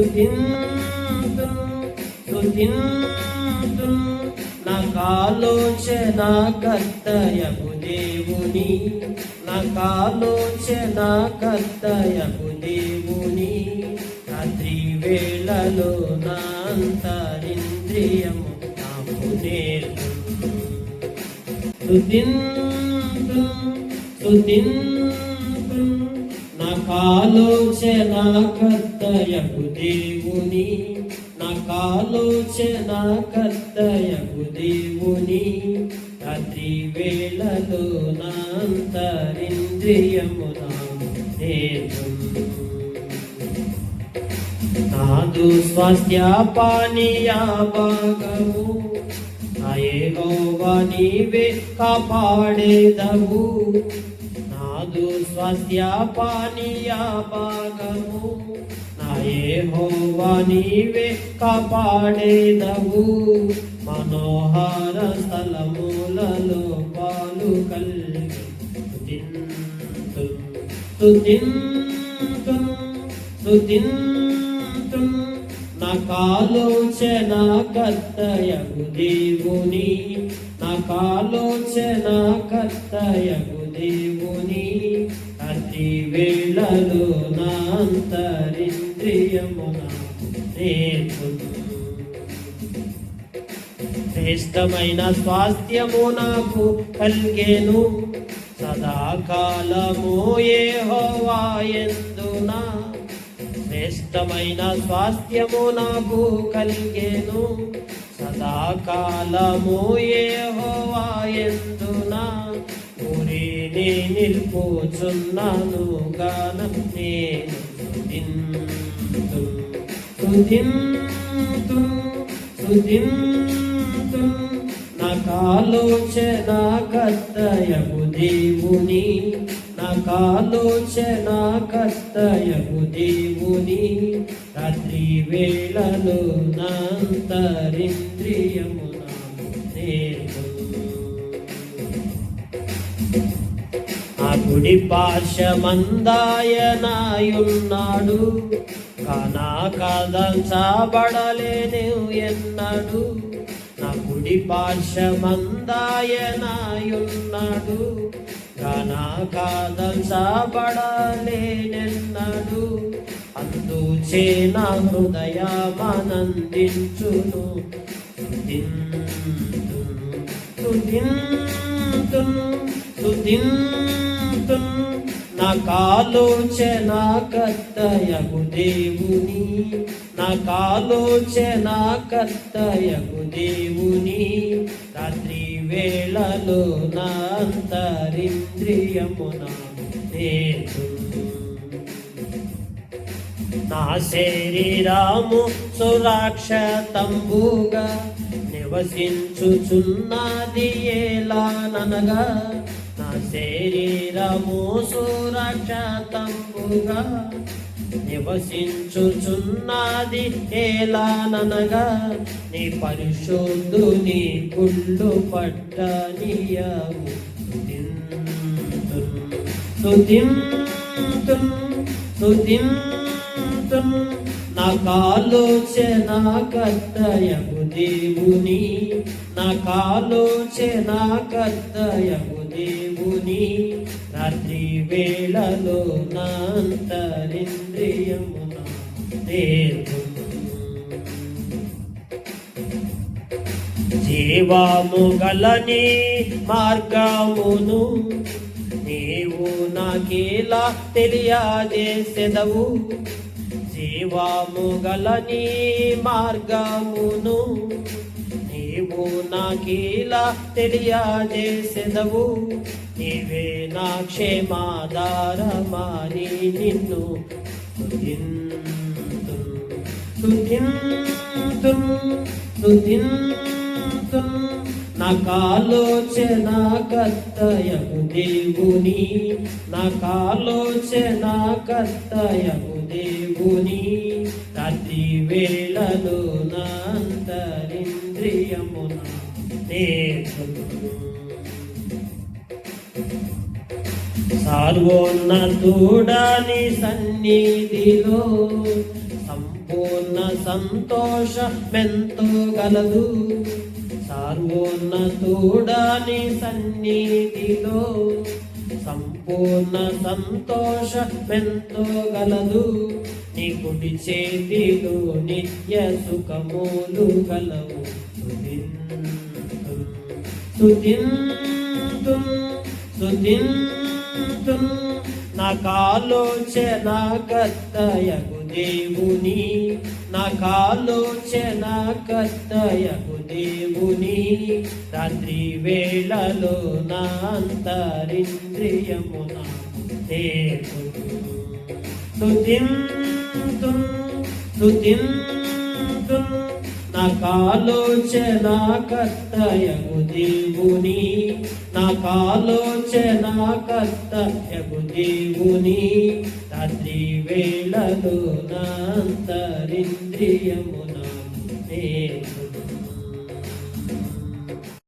స్తుతింతు స్తుతింతు నాకాలోచన కర్తయగు దేవుని నాకాలోచన కర్తయగు దేవుని రాత్రి వేళలో నా అంతరింద్రియము నాకు నేర్పు స్తుతింతు స్తుతింతు నా కాలోచన కర్తయగు దేవుని. నా కాలోచన కర్తయగు దేవుని. రాత్రి వేళలో నాంతరింద్రియము నాము నాదు స్వాస్థ్య పానీయా భాగము అయేహోవా నీవే కాపాడేదవు నాదు స్వాస్థ్య పానీయా భాగము. నాయేహోవా నీవే కాపాడేదవు. మనోహర స్థలములలో పాలు కలిగి తుదింతు స్తుతింతు నా కాలోచన కర్తయగు దేవుని నా కాలోచన కర్తయగు అతి వేళలో నా శ్రేష్టమైన స్వాస్థ్యము నాకు కలిగేను. సదాకాలము ఏ హోవాయందునా శ్రేష్టమైన స్వాస్థ్యము నాకు కలిగేను. సదాకాలము ఏ హోవాయందునా ఊరిని నిల్పుచున్నాను గానం నేను స్తుతింతు స్తుతింతు స్తుతింతు నా కర్తయగు దేవుని నా కాలోచన కర్తయగు దేవుని. రాత్రి వేళలో నా నేను కుడి నేర్పు గుడి పార్శ్వమందాయనాయున్నాడు కానా కదంచబడలేను ఎన్నడు. నా గుడి పాశమందాయనాయున్నాడు కానా కాదంచబడలేనెన్నడు అందుచే నా హృదయమానందించును. స్తుతింతు తుదిన్ తుదిన్ నా కాలోచన కర్తయగు దేవుని. నా కాలోచన కర్తయగు దేవుని. రాత్రి వేళలో నా అంతరింద్రియమున నాకు నేర్పు. నా శరీరము సురక్షతంబుగా నివసించుచున్నది ఏలాననగా నా శరీరము సురక్షతంబుగా నివసించుచున్నది ఏలాననగా నీ పరిశుద్ధుని కుళ్ళు పట్టనీయము స్తుతింతు స్తుతింతు నా కాలోచన కర్తయగు దేవుని నా కాలోచన కర్తయగు దేవుని రాత్రి వేళలో నాంతరింద్రియమున జీవాము గలని మార్గమును నీవు నాకేలా తెలియజేసెదవు? జీవాము గలని మార్గమును నీవు నాకేలా తెలియజేసెదవు నీవే నా క్షేమాధారమాని నిన్ను స్తుతింతు స్తుతింతు స్తుతింతు నా దేవుని నా కాలోచన దేవుని. రాత్రి వేళలో నా అంతరింద్రియమున నేర్చును సార్వోన్నతుడాని సన్నిధిలో సంపూర్ణ సంతోషమెంతో గలదు. సార్వోన్నతుడాని సన్నిధిలో సంపూర్ణ సంతోషమెంతో గలదు. నీ కుడి చేతిలో నిత్య సుఖములు గలవు. సుతింతుం సుతింతుం నా కాలోచన కత్తయగు దేవుని నా కాలోచన కత్తయగు దేవుని రాత్రి వేళలో నా అంతరింద్రియమున దేవుడు స్తుతింతుం స్తుతింతుం నా కాలోచన కర్తయగు దేవుని నా కాలోచన కర్తయగు దేవుని రాత్రి వేళలో నా అంతరింద్రియమున